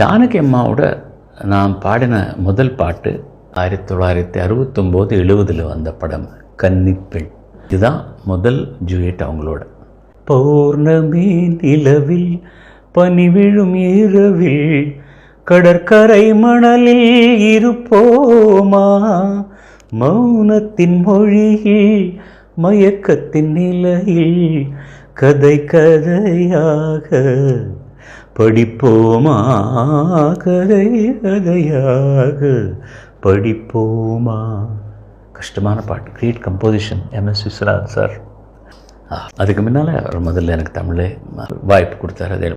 ஜானகி நான் பாடின முதல் பாட்டு ஆயிரத்தி தொள்ளாயிரத்தி அறுபத்தொம்போது எழுபதில் வந்த படம் கன்னிப்பெண். இதுதான் முதல் ஜூயட் அவங்களோட. பௌர்ணமி நிலவில் பனி விழும் இரவில் கடற்கரை மணலில் இருப்போமா? மௌனத்தின் மொழியில் மயக்கத்தின் நிலையில் கதை கதையாக படிப்போமா கதை படிப்போமா. கஷ்டமான பாட்டு. Great composition MS Viswanath sir. அதுக்கு முன்னால் முதல்ல எனக்கு தமிழே வாய்ப்பு கொடுத்தாரு அதே